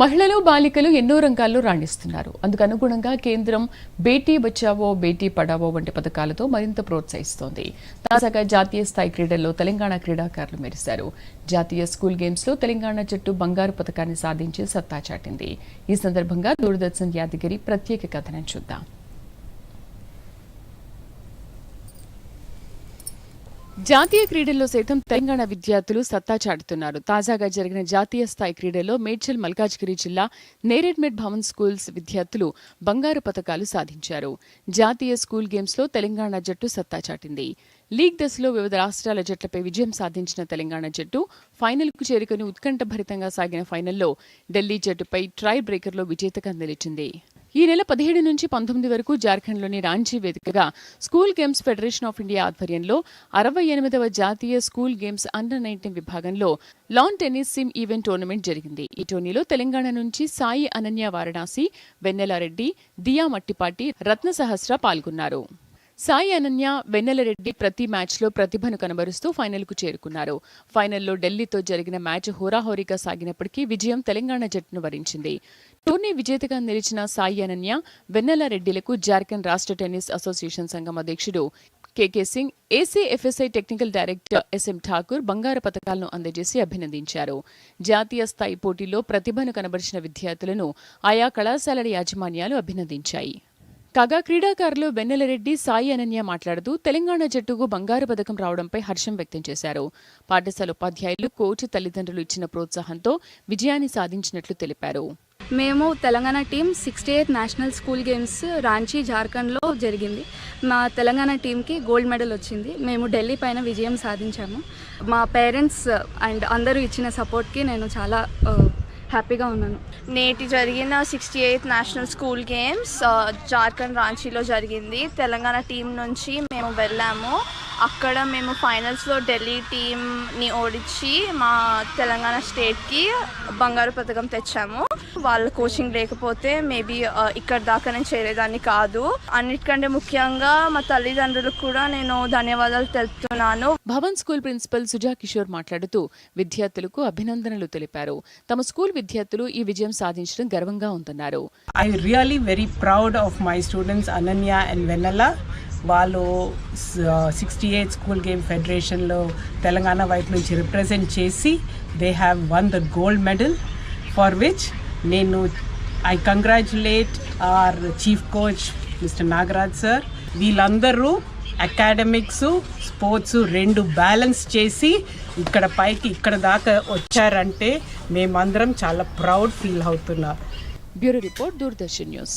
మహిళలు బాలికలు ఎన్నో రంగాల్లో రాణిస్తున్నారు. అందుకు అనుగుణంగా కేంద్రం బేటీ బచావో బేటీ పడావో వంటి పథకాలతో మరింత ప్రోత్సహిస్తోంది. తాజాగా జాతీయ స్థాయి క్రీడల్లో తెలంగాణ క్రీడాకారులు మెరిశారు. జాతీయ స్కూల్ గేమ్స్లో తెలంగాణ జట్టు బంగారు పథకాన్ని సాధించి సత్తా చాటింది. ఈ సందర్భంగా దూరదర్శన్ యాదగిరి ప్రత్యేక కథనం చూద్దాం. జాతీయ క్రీడల్లో సైతం తెలంగాణ విద్యార్థులు సత్తా చాటుతున్నారు. తాజాగా జరిగిన జాతీయ స్థాయి క్రీడల్లో మేడ్చల్ మల్కాజ్గిరి జిల్లా నేరెడ్మెడ్ భవన్ స్కూల్స్ విద్యార్థులు బంగారు పతకాలు సాధించారు. జాతీయ స్కూల్ గేమ్స్లో తెలంగాణ జట్టు సత్తా చాటింది. లీగ్ దశలో వివిధ రాష్ట్రాల జట్లపై విజయం సాధించిన తెలంగాణ జట్టు ఫైనల్కు చేరుకుని ఉత్కంఠభరితంగా సాగిన ఫైనల్లో ఢిల్లీ జట్టుపై ట్రై బ్రేకర్లో విజేతగా నిలిచింది. ఈ నెల పదిహేడు నుంచి పంతొమ్మిది వరకు జార్ఖండ్లోని రాంచీ వేదికగా school games federation of India ఆధ్వర్యంలో అరవై ఎనిమిదవ జాతీయ స్కూల్ గేమ్స్ అండర్ నైన్టీన్ విభాగంలో లాన్ టెన్నిస్ సిమ్ ఈవెంట్ టోర్నమెంట్ జరిగింది. ఈ టోర్నీలో తెలంగాణ నుంచి సాయి అనన్య వారణాసి వెన్నెలారెడ్డి దియా మట్టిపాటి రత్న సహస్ర పాల్గొన్నారు. సాయి అనన్య వెన్నెలరెడ్డి ప్రతి మ్యాచ్లో ప్రతిభను కనబరుస్తూ ఫైనల్కు చేరుకున్నారు. ఫైనల్లో ఢిల్లీతో జరిగిన మ్యాచ్ హోరాహోరీగా సాగినప్పటికీ విజయం తెలంగాణ జట్టును వరించింది. టోర్నీ విజేతగా నిలిచిన సాయి అనన్య వెన్నెలరెడ్డిలకు జార్ఖండ్ రాష్ట్ర టెన్నిస్ అసోసియేషన్ సంఘం అధ్యక్షుడు K K Singh ACFSI technical director S M Thakur బంగారు పథకాలను అందజేసి అభినందించారు. జాతీయ స్థాయి పోటీలో ప్రతిభను కనబరిచిన విద్యార్థులను ఆయా కళాశాలల యాజమాన్యాలు అభినందించాయి. కాగా క్రీడాకారులు వెన్నెలరెడ్డి సాయి అనన్య మాట్లాడుతూ తెలంగాణ జట్టుకు బంగారు పథకం రావడంపై హర్షం వ్యక్తం చేశారు. పాఠశాల ఉపాధ్యాయులు కోచ్ తల్లిదండ్రులు ఇచ్చిన ప్రోత్సాహంతో విజయాన్ని సాధించినట్లు తెలిపారు. మేము Telangana team sixty eighth national school games Ranchi జార్ఖండ్లో జరిగింది. మా తెలంగాణ టీంకి గోల్డ్ మెడల్ వచ్చింది. మేము ఢిల్లీ పైన విజయం సాధించాము. మా పేరెంట్స్ అండ్ అందరూ ఇచ్చిన సపోర్ట్కి నేను చాలా హ్యాపీగా ఉన్నాను. నేటి జరిగిన sixty eighth national school games Jharkhand రాంచీలో జరిగింది. తెలంగాణ టీం నుంచి మేము వెళ్ళాము. అక్కడ మేము ఫైనల్స్లో ఢిల్లీ టీంని ఓడించి మా తెలంగాణ స్టేట్కి బంగారు పథకం తెచ్చాము. వాళ్ళ కోచింగ్ లేకపోతే మేబీ ఇక్కడ దాకా నేను చేరేదాన్ని కాదు. అన్నిటికంటే ముఖ్యంగా మా తల్లిదండ్రులకు కూడా నేను ధన్యవాదాలు తెలుపుతున్నాను. భవన్ స్కూల్ ప్రిన్సిపల్ సుజా కిషోర్ మాట్లాడుతూ విద్యార్థులకు అభినందనలు తెలిపారు. తమ స్కూల్ విద్యార్థులు ఈ విజయం సాధించడం గర్వంగా ఉందన్నారు. I really very proud of my students Ananya and Venala. వాళ్ళు సిక్స్టీ ఎయిట్ స్కూల్ గేమ్ ఫెడరేషన్లో తెలంగాణ వైపు నుంచి రిప్రజెంట్ చేసి they have won the gold medal for which నేను I congratulate our chief coach mister Nagaraj sir వీళ్ళందరూ academics sports రెండు balance చేసి ఇక్కడ పైకి ఇక్కడ దాకా వచ్చారంటే మేమందరం చాలా ప్రౌడ్ ఫీల్ అవుతున్నా. Bureau report Doordarshan news.